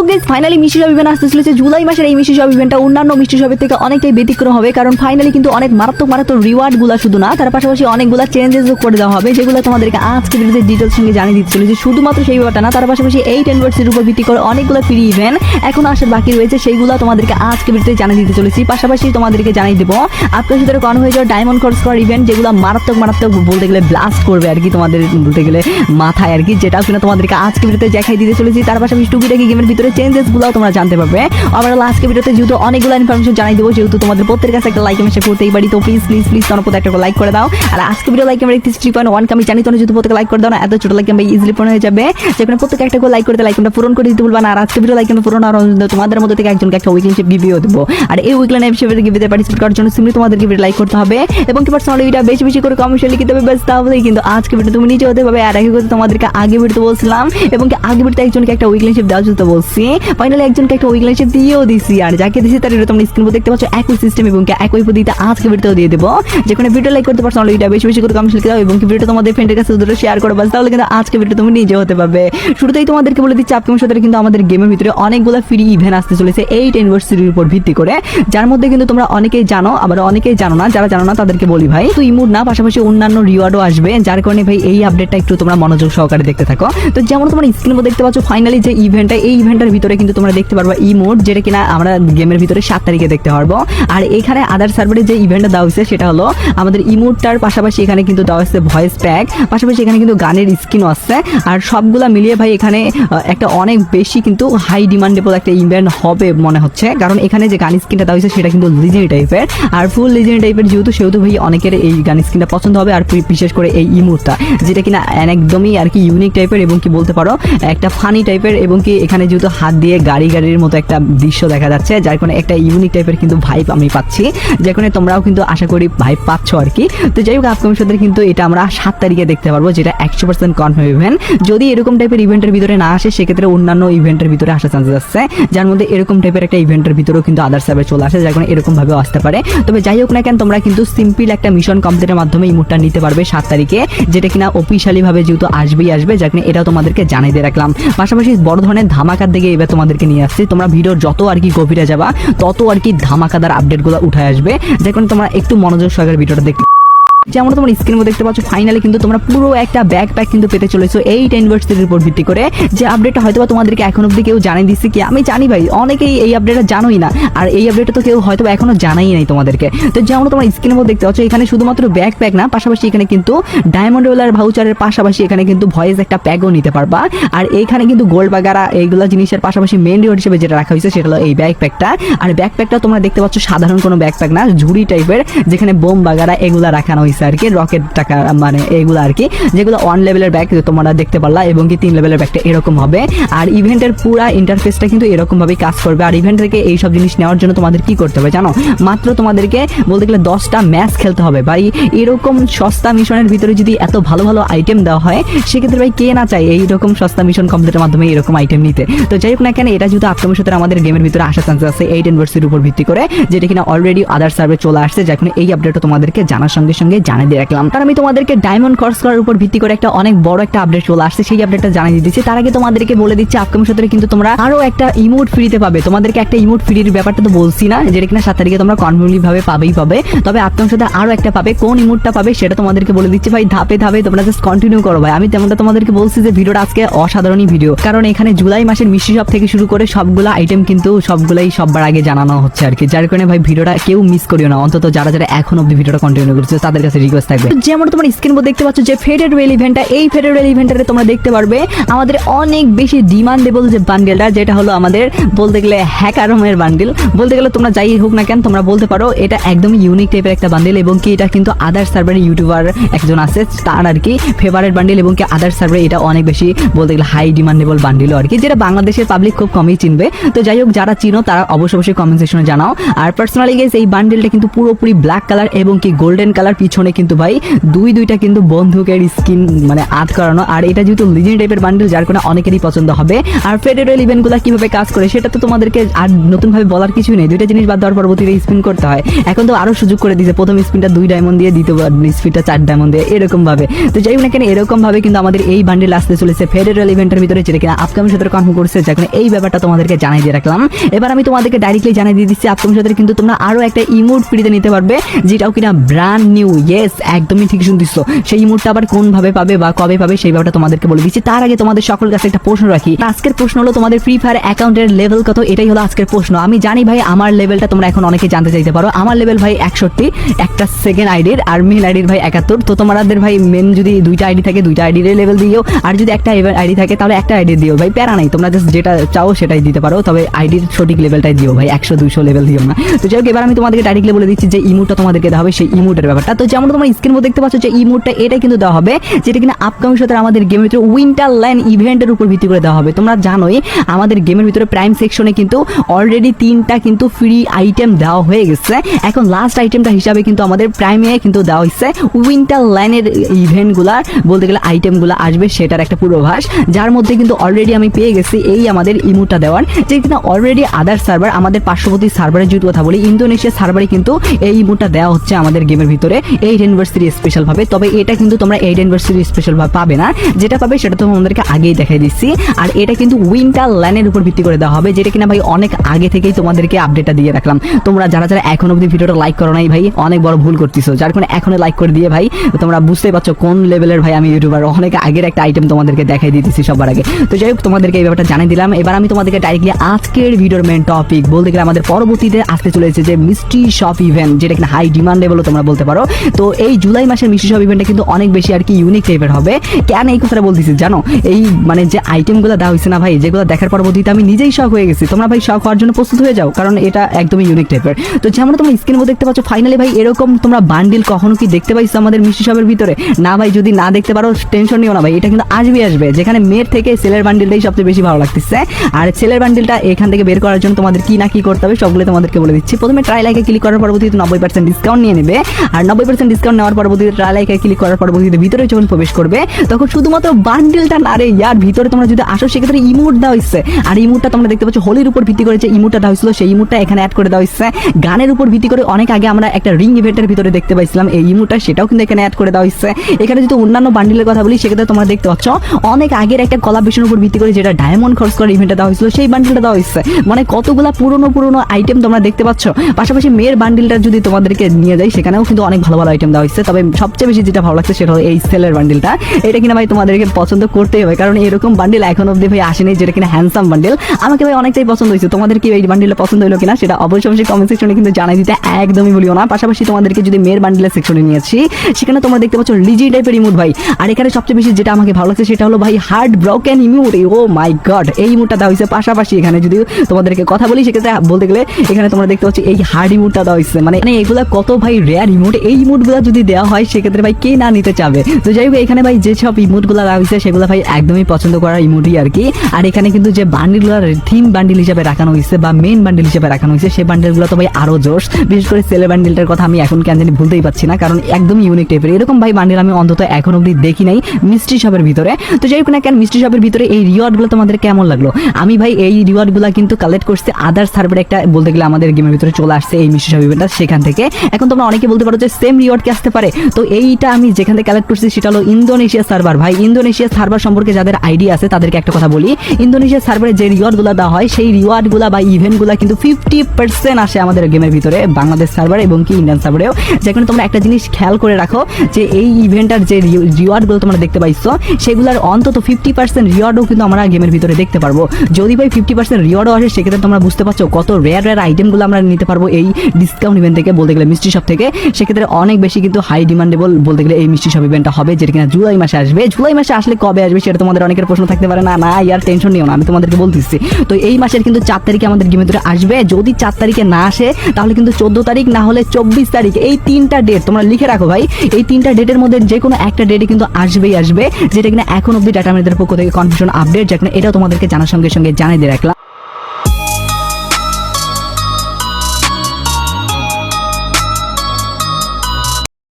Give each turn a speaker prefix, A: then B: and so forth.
A: So guess finally মিষ্টি সব event আসতে চলেছে। জুলাই মাসের এই মিষ্টি সব ইভেন্টটা অন্যান্য মিষ্টি সবের থেকে অনেকটাই ব্যতিক্রম হবে, কারণ ফাইনালি কিন্তু অনেক মারাত্মক মারাত্মক শুধু না, তার পাশাপাশি অনেকগুলো চেঞ্জেসও করে দেওয়া হবে, যেগুলো তোমাদেরকে আজকে ভিডিওতে ডিটেলস সঙ্গে জানিয়ে দিতে চলেছে। শুধুমাত্র সেই ব্যাপারটা না, তার পাশাপাশি এই উপর ভিত্তি করে অনেকগুলো ফ্রি ইভেন্ট এখন আসার বাকি রয়েছে, সেইগুলো তোমাদেরকে আজকে ভিডিওতে জানিয়ে দিতে চলেছি। পাশাপাশি তোমাদেরকে জানিয়ে দেবো, আপনার সাথে কন হয়ে যাওয়া ডায়মন্ড খরচ করার ইভেন্ট যেগুলো মারাত্মক মারাত্মক বলতে গেলে ব্লাস্ট করবে আর কি তোমাদের বলতে গেলে মাথায় আর কি যেটা কিনা তোমাদেরকে আজকে ভিডিওতে দেখাই দিতে চলেছি। তার পাশাপাশি টুকিটাকি গেমের ভিতরে চেঞ্জেসগুলো তোমরা জানতে পারবে। আবার আজকে ভিডিওতে যেহেতু অনেকগুলো ইনফরমেশন জানাই দেবো, যেহেতু তোমাদের প্রত্যেকের কাছে একটা লাইক মেসে করতেই পারি, তো প্লিজ প্লিজ প্লিজ তোমার প্রত্যেক একটা লাইক করে দাও। আর আজকে ভিডিও লাইক আমরা দেখতেছি থ্রি পয়েন্ট ওয়ান আমি জানি তোমরা যদি প্রত্যেকে লাইক করে দাও না, এত ছোট লাইক আমরা ইজিলি পূরণ হয়ে যাবে। যেখানে প্রত্যেকে একটা লাইক করতে লাইক আমরা পূরণ করে দিতে বলবা আর আজকে ভিডিও লাইক আমরা পূরণ আর তোমাদের মধ্যে থেকে একজনকে একটা উইকেন্ড গিভিও দেবো। আর এই উইকল্যান্ড এপিসোডে গিভিতে পার্টিসিপেট করার জন্য সিম্পলি তোমাদেরকে ভিডিও লাইক করতে হবে। এবং কি পার্সোনালি ভিডিও বেশি বেশি করে কমেন্টে লিখতে হবে ব্যাস তাহলেই কিন্তু আজকে ভিডিও তুমি নিজে হতে পারবে। আর আগে কথা তোমাদেরকে আগে ভিডিও বলছিলাম, এবং কি আগে ভিডিওতে একজনকে একটা উইকল্যান্ড দেওয়ার জন্য বলছি। ফাইনালি একজনকে একটা উইকল্যান্ড দিয়েও দিছি। আর যাকে দিছি তার এটা তোমরা স্ক্রিন দেখতে পাচ্ছ, একই সিস্টেম এবং একই পদ্ধতিতে আজকে ভিডিও দিয়ে দেবো। যেখানে ভিডিও লাইক করতে পারছ ভিডিও বেশি বেশি করে কমেন্ট লিখে দাও এবং ভিডিও তোমাদের ফ্রেন্ডের কাছে দুটো শেয়ার করো বাস, তাহলে কিন্তু আজকে ভিডিও তুমি নিজে হতে পারবে। শুরুতেই তোমাদেরকে বলে দিচ্ছি আপকামিং সাথে কিন্তু আমাদের গেমের ভিতরে অনেকগুলো ফ্রি ইভেন্ট আসতে চলেছে এই ইউনিভার্সিটির উপর ভিত্তি করে। যার মধ্যে কিন্তু তোমরা অনেকেই জানো, আবার অনেকেই জানো না, যারা জানো না তাদেরকে বলি ভাই। তো ইমুড না, পাশাপাশি অন্যান্য রিওয়ার্ডও আসবে, যার কারণে ভাই এই আপডেটটা একটু তোমরা মনোযোগ সহকারে দেখতে থাকো। তো যেমন তোমরা স্ক্রিনে দেখতে পাচ্ছ ফাইনালি যে ইভেন্টটা এই ইভেন্টের ভিতরে কিন্তু তোমরা দেখতে পারবা ইমোট যেটা কিনা আমরা গেমের ভিতরে সাত তারিখে দেখতে পারব। আর এখানে আদার সার্ভারে যে ইভেন্টটা দেওয়া হয়েছে, সেটা হলো আমাদের ইমোটটার পাশাপাশি এখানে কিন্তু দেওয়া হয়েছে ভয়েস প্যাক পাশাপাশি এখানে কিন্তু গানের স্কিনও আসছে আর সবগুলা মিলিয়ে ভাই এখানে একটা অনেক বেশি কিন্তু হাই ডিমান্ডেবল একটা ইভেন্ট হবে মনে হচ্ছে। কারণ এখানে যে গান স্কিনটা দেওয়া হয়েছে, সেটা কিন্তু লিজেন্ড টাইপের আর ফুল লিজেন্ড টাইপের যেহেতু, সেহেতু ভাই অনেকের এই গান স্কিনটা পছন্দ হবে, আর বিশেষ করে এই ইমোটটা যেটা কিনা একদমই আর কি ইউনিক টাইপের এবং কি বলতে পারো, একটা ফানি টাইপের এবং কি এখানে যেহেতু হাত দিয়ে গাড়ি গাড়ির মতো একটা দৃশ্য দেখা যাচ্ছে, যার কারণে একটা ইউনিক টাইপের কিন্তু ভাইব আমি পাচ্ছি যার কারণে তোমরাও কিন্তু আশা করি ভাইব পাচ্ছ আর কি। তো যাই হোক আপকামিং সাথে কিন্তু এটা আমরা সাত তারিখে দেখতে পারব, যেটা একশো পার্সেন্ট কনফার্ম ইভেন্ট যদি এরকম টাইপের ইভেন্টের ভিতরে না আসে, সেক্ষেত্রে অন্যান্য ইভেন্টের ভিতরে আসার চান্সেস আছে, যার মধ্যে এরকম টাইপের একটা ইভেন্টের ভিতরেও কিন্তু আদার্স সার্ভে চলে আসে, যার কারণে এরকম ভাবেও আসতে পারে। তবে যাই হোক না কেন, তোমরা কিন্তু সিম্পল একটা মিশন কমপ্লিটের মাধ্যমে এই মুডটা নিতে পারবে সাত তারিখে, যেটা কিনা অফিসিয়ালি ভাবে যেহেতু আসবেই আসবে, যার কারণে এটাও তোমাদেরকে জানিয়ে দিয়ে রাখলাম। পাশাপাশি বড় ধরনের ধামাকার দিকে এবার তোমাদেরকে নিয়ে আসছি। তোমরা ভিডিওর যত আর কি গভীরে যাবা, তত আর কি ধামাকাদার আপডেটগুলো উঠে আসবে। যে কারণে তোমরা একটু মনোযোগ সহকারে ভিডিওটা দেখতে যেমন তোমার স্ক্রিন মধ্যে দেখতে পাচ্ছ ফাইনালি কিন্তু তোমরা পুরো একটা ব্যাগ প্যাক কিন্তু পেতে চলেছো এই ইউনিভার্সিটির উপর ভিত্তি করে। যে আপডেটটা হয়তো তোমাদেরকে এখন অব্দি কেউ জানিয়ে দিচ্ছে কি, আমি জানি ভাই, অনেকেই এই আপডেটটা জানোই না। আর এই আপডেটটা তো কেউ হয়তো এখনও জানাই নাই তোমাদেরকে। তো যেমন তোমার স্ক্রিনের মধ্যে দেখতে পাচ্ছ, এখানে শুধুমাত্র ব্যাগ প্যাক না, পাশাপাশি এখানে কিন্তু ডায়মন্ড ওয়েলার ভাউচারের পাশাপাশি এখানে কিন্তু ভয়েস একটা প্যাকও নিতে পারবা। আর এইখানে কিন্তু গোল্ড বাগারা এইগুলো জিনিসের পাশাপাশি মেন রিওয়ার্ড হিসেবে যেটা রাখা হয়েছে, সেটা হলো এই ব্যাগ প্যাকটা আর ব্যাগ প্যাকটা তোমরা দেখতে পাচ্ছ, সাধারণ কোনো ব্যাগ প্যাক না, ঝুড়ি টাইপের যেখানে বোম বাগারা এগুলা রাখানো হয়েছে আর কি রকেট টাকা মানে এগুলো আর কি যেগুলো ওয়ান লেভেলের ব্যাগ তোমরা দেখতে পারলা এবং কি তিন লেভেলের ব্যাগটা এরকম হবে। আর ইভেন্টের পুরা ইন্টারফেসটা কিন্তু এরকম ভাবেই কাজ করবে। আর ইভেন্ট থেকে এই সব জিনিস নেওয়ার জন্য তোমাদের কি করতে হবে জানো? মাত্র তোমাদেরকে বলতে গেলে দশটা ম্যাচ খেলতে হবে। ভাই, এরকম সস্তা মিশনের ভিতরে যদি এত ভালো ভালো আইটেম দেওয়া হয়, সেক্ষেত্রে ভাই কে না চায় এইরকম সস্তা মিশন কমপ্লিটের মাধ্যমে এরকম আইটেম নিতে? তো যাই হোক না কেন, এটা যেহেতু সাথে আমাদের গেমের ভিতরে আসার চান্স আছে এইট ইউনিভার্সিটির উপর ভিত্তি করে, যেটা কিনা অলরেডি আদার সার্ভে চলে আসছে। কারণে এই আপডেটটা তোমাদেরকে জানার সঙ্গে সঙ্গে জানিয়ে দিয়ে রাখলাম। কারণ আমি তোমাদেরকে ডায়মন্ড কর্স করার উপর ভিত্তি করে একটা অনেক বড় একটা আপডেট চলে আসছে, সেই আপডেটটা জানিয়ে দিচ্ছি। তার আগে তোমাদেরকে বলে দিচ্ছি আপকামিং সাথে কিন্তু তোমরা আরও একটা ইমোট ফ্রিতে পাবে। তোমাদেরকে একটা ইমোট ফ্রির ব্যাপারটা তো বলছি না, যেটা কিনা সাত তারিখে তোমরা কনফার্মলি ভাবে পাবেই পাবে। তবে আপকামিং সাথে আরও একটা পাবে। কোন ইমোটটা পাবে সেটা তোমাদেরকে বলে দিচ্ছি। ভাই, ধাপে ধাপে তোমরা জাস্ট কন্টিনিউ করো ভাই। আমি তেমনটা তোমাদেরকে বলছি যে ভিডিওটা আজকে অসাধারণই ভিডিও কারণ এখানে জুলাই মাসের মিষ্টি শপ থেকে শুরু করে সবগুলো আইটেম কিন্তু সবগুলাই সববার আগে জানানো হচ্ছে আর কি। যার কারণে ভাই, ভিডিওটা কেউ মিস করিও না। অন্তত যারা যারা এখন অব্দি ভিডিওটা কন্টিনিউ করছে, তাদের কাছে রিকোয়েস্ট থাকবে। যেমন তোমার স্ক্রিন মধ্যে দেখতে পাচ্ছ যে ফেডেড রেল ইভেন্টটা এই ফেডেড রেল ইভেন্টটাতে তোমরা দেখতে পারবে আমাদের অনেক বেশি ডিমান্ডেবল যে বান্ডেলটা যেটা হলো আমাদের বলতে গেলে হ্যাকারমের বান্ডেল বলতে গেলে তোমরা যাই হোক না কেন, তোমরা বলতে পারো এটা একদমই ইউনিক টাইপের একটা বান্ডেল এবং কি এটা কিন্তু আদার সার্ভারে ইউটিউবার একজন আছে, তার আর কি ফেভারেট বান্ডেল এবং কি আদার সার্ভারে এটা অনেক বেশি বলতে গেলে হাই ডিমান্ডেবল বান্ডেল আর কি, যেটা বাংলাদেশের পাবলিক খুব কমই চিনবে। তো যাই হোক, যারা চিনো তারা অবশ্যই অবশ্যই কমেন্ট সেকশনে জানাও। আর পার্সোনালি গেস এই বান্ডেলটা কিন্তু পুরোপুরি ব্ল্যাক কালার এবং কি গোল্ডেন কালার পিছনে পিছনে কিন্তু ভাই দুই দুইটা কিন্তু বন্দুকের স্কিন মানে আট করানো। আর এটা যেহেতু লিজেন্ড টাইপের বান্ডেল যার কারণে অনেকেরই পছন্দ হবে। আর ফেডারেল ইভেন্টগুলো কীভাবে কাজ করে, সেটা তো তোমাদেরকে আর নতুনভাবে বলার কিছুই নেই। দুইটা জিনিস বাদ দেওয়ার পরবর্তীতে স্পিন করতে হয়। এখন তো আরও সুযোগ করে দিয়েছে। প্রথম স্পিনটা দুই ডায়মন্ড দিয়ে, দ্বিতীয় স্পিনটা চার ডায়মন্ড দিয়ে এরকম ভাবে তো যাই হোক না কেন এরকম ভাবে কিন্তু আমাদের এই বান্ডেল আসতে চলেছে ফেডারেল ইভেন্টের ভিতরে যেটা কিনা আপকামিং সাথে কনফার্ম করছে। যখন এই ব্যাপারটা তোমাদেরকে জানাই দিয়ে রাখলাম। এবার আমি তোমাদেরকে ডাইরেক্টলি জানাই দিয়ে দিচ্ছি আপকামিং সাথে কিন্তু তোমরা আরও একটা ইমোট ফ্রিতে নিতে পারবে, যেটাও কিনা ব্র্যান্ড নিউ ইয়েস একদমই ঠিক শুনতিস সেই ইমোটটা আবার কোন ভাবে পাবে বা কবে পাবে সেই ব্যাপারটা তোমাদেরকে বলে দিচ্ছি। তার আগে তোমাদের সকল কাছে একটা প্রশ্ন রাখি। আজকের প্রশ্ন হলো তোমাদের ফ্রি ফায়ার অ্যাকাউন্টের লেভেল কত? এটাই হলো আজকের প্রশ্ন। আমি জানি ভাই আমার লেভেলটা তোমরা এখন অনেকে জানতে চাইতে পারো। আমার লেভেল ভাই একষট্টি, একটা সেকেন্ড আইডির আর মেন আইডির ভাই একাত্তর। তো তোমাদের ভাই মেন যদি দুইটা আইডি থাকে, দুইটা আইডির লেভেল দিও। আর যদি একটা আইডি থাকে, তাহলে একটা আইডি দিও। ভাই প্যারা নাই, তোমরা জাস্ট যেটা চাও সেটাই দিতে পারো। তবে আইডির সঠিক লেভেলটাই দিও ভাই। একশো, দুইশো লেভেল দিও না। তো যাই হোক, এবার আমি তোমাদেরকে ডাইরেক্টলি বলে দিচ্ছি যে ইমোটটা তোমাদেরকে দেওয়া হবে সেই ইমোটের ব্যাপারটা। তো যেমন তোমরা স্ক্রিন মধ্যে দেখতে পাচ্ছ যে ইমোটটা এটা কিন্তু দেওয়া হবে, যেটা কিনা আপকামিং সাথে আমাদের গেমের ভিতরে উইন্টার ল্যান্ড ইভেন্টের উপর ভিত্তি করে দেওয়া হবে। তোমরা জানোই, আমাদের গেমের ভিতরে প্রাইম সেকশনে কিন্তু অলরেডি তিনটা কিন্তু ফ্রি আইটেম দেওয়া হয়ে গেছে। এখন লাস্ট আইটেমটা হিসাবে কিন্তু আমাদের প্রাইমে কিন্তু দেওয়া হয়েছে উইন্টার ল্যান্ডের ইভেন্টগুলার বলতে গেলে আইটেমগুলো আসবে সেটার একটা পূর্বাভাস, যার মধ্যে কিন্তু অলরেডি আমি পেয়ে গেছি এই আমাদের ইমোটা দেওয়ার। যে কিনা অলরেডি আদার সার্ভার আমাদের পার্শ্ববর্তী সার্ভারের যদি কথা বলি ইন্দোনেশিয়া সার্ভারে কিন্তু এই ইমোটা দেওয়া হচ্ছে আমাদের গেমের ভিতরে। এইট ইউনিভার্সিটি স্পেশাল ভাবে তবে এটা কিন্তু তোমরা এইট ইউনিভার্সিটি স্পেশাল ভাবে পাবে না। যেটা পাবে সেটা তো তোমাদেরকে আগেই দেখাই দিচ্ছি। আর এটা কিন্তু উইন্টার ল্যান্ডের উপর ভিত্তি করে দেওয়া হবে, যেটা কিনা ভাই অনেক আগে থেকেই তোমাদেরকে আপডেটটা দিয়ে রাখলাম। তোমরা যারা যারা এখন অব্দি ভিডিওটা লাইক করো নাই ভাই, অনেক বড় ভুল করতেছো। যার কারণে এখনও লাইক করে দিয়ে ভাই, তোমরা বুঝতেই পারছ কোন লেভেলের ভাই আমি ইউটিউবার অনেক আগের একটা আইটেম তোমাদেরকে দেখাই দিতেছি সবার আগে। তো যাই হোক, তোমাদেরকে এই ব্যাপারটা জানিয়ে দিলাম। এবার আমি তোমাদেরকে ডাইরেক্টলি আজকের ভিডিওর মেন টপিক বলতে গেলে আমাদের পরবর্তীতে আসতে চলেছে যে মিষ্টি শপ ইভেন্ট যেটা কিনা হাই ডিমান্ডেবল তোমরা বলতে পারো। তো এই জুলাই মাসের মিষ্টি শপ ইভেন্টটা কিন্তু অনেক বেশি আর কি ইউনিক টাইপের হবে। কেন এই কথাটা বলতেছি জানো? এই মানে যে আইটেমগুলো দেওয়া হয়েছে না ভাই, যেগুলো দেখার পরবর্তীতে আমি নিজেই শখ হয়ে গেছি। তোমরা ভাই শখ হওয়ার জন্য প্রস্তুত হয়ে যাও, কারণ এটা একদমই ইউনিক টাইপের তো যেমন তোমরা স্ক্রিন মধ্যে দেখতে পাচ্ছ ফাইনালি ভাই এরকম তোমরা বান্ডিল কখনো কি দেখতে পাইছো আমাদের মিষ্টি শপের ভিতরে? না ভাই, যদি না দেখতে পারো টেনশন নিও না ভাই, এটা কিন্তু আসবে আসবে। যেখানে মেয়ের থেকে ছেলের বান্ডিলটাই সবচেয়ে বেশি ভালো লাগতেছে। আর ছেলের বান্ডিলটা এখান থেকে বের করার জন্য তোমাদের কি না কি করতে হবে সবগুলো তোমাদেরকে বলে দিচ্ছি। প্রথমে ট্রাই লাইকে ক্লিক করার পরবর্তীতে নব্বই পার্সেন্ট ডিসকাউন্ট নিয়ে নেবে। আর নব্বই পার্সেন্ট ডিসকাউন্ট নেওয়ার পরবর্তীতে ট্রাই লাইকে ক্লিক করার পরবর্তীতে ভিতরে যখন প্রবেশ করবে, তখন শুধুমাত্র বান্ডিলটা না রে ইয়ার, ভিতরে তোমরা যদি আসো, সেক্ষেত্রে ইমোট দেওয়া হচ্ছে আর ইমোটটা তোমরা দেখতে পাচ্ছ হোলির উপর ভিত্তি করে যে ইমোটটা দেওয়া হয়েছিল, সেই ইমোটটা এখানে অ্যাড করে দেওয়া হচ্ছে গানের উপর ভিত্তি করে অনেক আগে আমরা একটা রিং ইভেন্টের ভিতরে দেখতে পাইছিলাম, এই ইমোটটা সেটাও কিন্তু এখানে অ্যাড করে দেওয়া হচ্ছে এখানে যদি অন্যান্য বান্ডিলের কথা বলি, সেক্ষেত্রে তোমরা দেখতে পাচ্ছ, অনেক আগের একটা উপর ভিত্তি করে যেটা ডায়মন্ড খরচ করে ইভেন্টটা দেওয়া হয়েছিল, সেই বান্ডিলটা দেওয়া হচ্ছে মানে কতগুলা পুরনো পুরনো আইটেম তোমরা দেখতে পাচ্ছ। পাশাপাশি মেয়ের বান্ডিলটা যদি তোমাদেরকে নিয়ে যাই, সেখানেও কিন্তু অনেক ভালো ভালো আইটেম দেওয়া হচ্ছে তবে সবচেয়ে বেশি যেটা ভালো লাগছে সেটা হলো এই সেলের বান্ডিলটা এটা কিনা ভাই তোমাদেরকে পছন্দ করতেই হবে, কারণ এরকম বান্ডিল এখন অব্দি ভাই আসেনি যেটা কিনা হ্যান্ডসাম বান্ডিল আমাকে ভাই অনেকটাই পছন্দ হয়েছে। তোমাদের কি এই বান্ডিলটা পছন্দ হলো কিনা সেটা অবশ্যই অবশ্যই কমেন্ট সেকশনে কিন্তু জানাই দিতে একদমই ভুলিও না। পাশাপাশি তোমাদেরকে যদি মেয়ের বান্ডিলের সেকশনে নিয়েছি সেখানে তোমরা দেখতে পাচ্ছ লিজি টাইপের ইমোট ভাই। আর এখানে সবচেয়ে বেশি যেটা আমাকে ভালো লাগছে সেটা হলো ভাই heart broken emote oh my god এই ইমোটটা দেওয়া হয়েছে। পাশাপাশি এখানে যদি তোমাদেরকে কথা বলি, সেক্ষেত্রে বলতে গেলে এখানে তোমরা দেখতে পাচ্ছ এই হার্ড ইমোটটা দেওয়া হয়েছে। মানে এগুলা কত ভাই রেয়ার ইমোট এই ইমোটগুলো যদি দেওয়া হয়, সেক্ষেত্রে ভাই কে না নিতে চাবে? তো যাই হোক, এখানে ভাই যে সব ইমোটগুলো হয়েছে, সেগুলো ভাই একদমই পছন্দ করার ইমোটই আর কি। আর এখানে কিন্তু যে বান্ডিলগুলোর থিম বান্ডিল হিসেবে রাখানো হয়েছে বা মেন বান্ডিল হিসেবে রাখানো হয়েছে সেই বান্ডিলগুলো তো ভাই আরও জোশ। বিশেষ করে সেলে বান্ডিলটার কথা আমি এখন কেন জানি ভুলতেই পারছি না, কারণ একদমই ইউনিক টাইপের এরকম ভাই বান্ডিল আমি অন্তত এখন অব্দি দেখি নাই মিষ্টি শপের ভিতরে। তো যাই হোক না কেন মিষ্টি শপের ভিতরে এই রিওয়ার্ডগুলো তোমাদের কেমন লাগল? আমি ভাই এই রিওয়ার্ডগুলো কিন্তু কালেক্ট করছে আদার সার্ভারে একটা বলতে গেলে আমাদের গেমের ভিতরে চলে আসছে এই মিষ্টি শপ ইভেন্টটা সেখান থেকে। এখন তোমরা অনেকে বলতে পারো যে সেম রিওয়ার্ড কি আসতে পারে। তো এইটা আমি যেখান থেকে কালেক্ট করছি সেটা হলো ইন্দোনেশিয়া সার্ভার ভাই ইন্দোনেশিয়া সার্ভার সম্পর্কে যাদের আইডিয়া আছে, তাদেরকে একটা কথা বলি। ইন্দোনেশিয়া সার্ভারে যে রিওয়ার্ডগুলো দেওয়া হয়, সেই রিওয়ার্ডগুলো বা ইভেন্টগুলো কিন্তু ফিফটি পার্সেন্ট আসে আমাদের গেমের ভিতরে বাংলাদেশ সার্ভার এবং কি ইন্ডিয়ান সার্ভারেও যেখানে তোমরা একটা জিনিস খেয়াল করে রাখো, যে এই ইভেন্টার যে রিওয়ার্ডগুলো তোমরা দেখতে পাইছো, সেগুলোর অন্তত ফিফটি পার্সেন্ট রিওয়ার্ডও কিন্তু আমরা গেমের ভিতরে দেখতে পারব। যদি ভাই ফিফটি পার্সেন্ট রিওয়ার্ডও আসে, সেক্ষেত্রে তোমরা বুঝতে পারছ কত রেয়ার রেয়ার আইটেমগুলো আমরা নিতে পারব এই ডিসকাউন্ট ইভেন্ট থেকে বলতে গেলে মিষ্টি শপ থেকে। সেক্ষেত্রে অনেক বেশি কিন্তু হাই ডিমান্ডেবল বলতে গেলে এই মিষ্টি শপ ইভেন্টটা হবে, যেটা কিনা জুলাই মাসে আসবে। জুলাই মাসে আসলে কবে আসবে সেটা তোমাদের অনেকের প্রশ্ন থাকতে পারে। না না ইয়ার টেনশন নিও না, আমি তোমাদেরকে বলতেছি। তো এই মাসের কিন্তু চার তারিখে আমাদের গেমের ভিতরে আসবে। যদি চার তারিখে না আসে, তাহলে কিন্তু চোদ্দ তারিখ, না হলে চব্বিশ তারিখ। এই তিনটা ডেট তোমরা লিখে রাখো ভাই, এই তিনটা ডেটের মধ্যে যে কোনো একটা ডেটে কিন্তু আসবেই, আসবে। যেটা কিনা এখন অব্দি ডাটা আমাদের পক্ষ থেকে কনফিউশন আপডেট যেখানে এটাও তোমাদেরকে জানার সঙ্গে সঙ্গে জানাই দিয়ে রাখলাম।